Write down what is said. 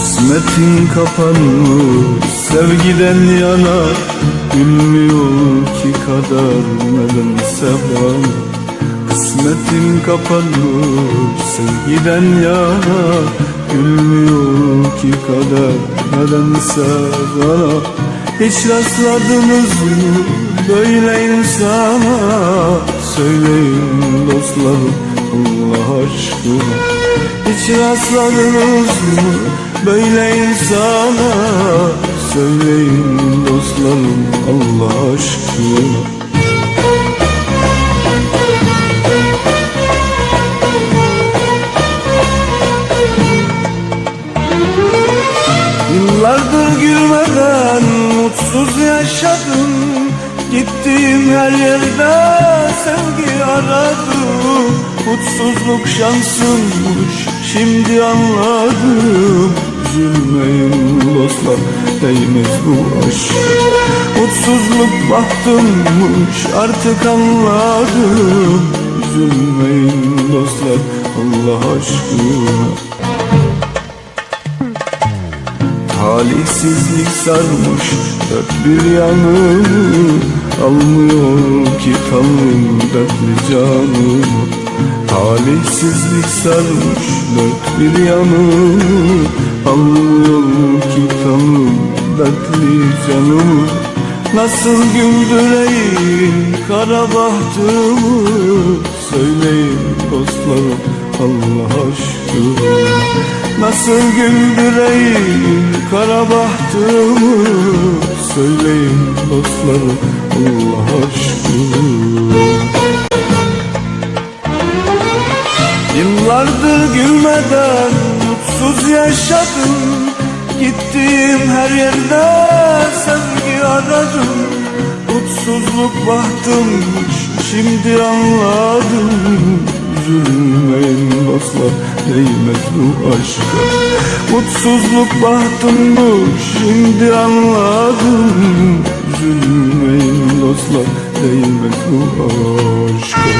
Kısmetin kapanmış sevgiden yana Gülmüyor ki kader nedense bana Kısmetin kapanmış sevgiden yana Gülmüyor ki kader nedense bana Hiç rastladınız mı böyle insana Söyleyin dostlarım Allah aşkına. Hiç rastladınız mı böyle insana Söyleyin dostlarım Allah aşkına. Yıllardır gülmeden mutsuz yaşadım. Gittiğim her yerde sevgi aradım. Mutsuzluk şansımmış şimdi anladım Üzülmeyin dostlar değmez bu aşk? Mutsuzluk bahtımmış artık anladım Üzülmeyin dostlar Allah aşkına. Talihsizlik sarmış dört bir yanımı Almıyor ki tanrım dertli canımı Talihsizlik sarmış dört bir yanımı Almıyor ki tanrım dertli canımı Nasıl güldüreyim kara bahtımı? Söyleyin dostlarım Allah aşkına. Nasıl güldüreyim kara bahtımı? Söyleyin dostlarım Allah aşkına Yıllardır gülmeden mutsuz yaşadım. Gittiğim her yerde sevgi aradım. Mutsuzluk bahtımmış şimdi anladım. Üzülmeyin dostlar değmez bu aşka. Mutsuzluk bahtımmış şimdi anladım. Üzülmeyin dostlar değmez bu aşka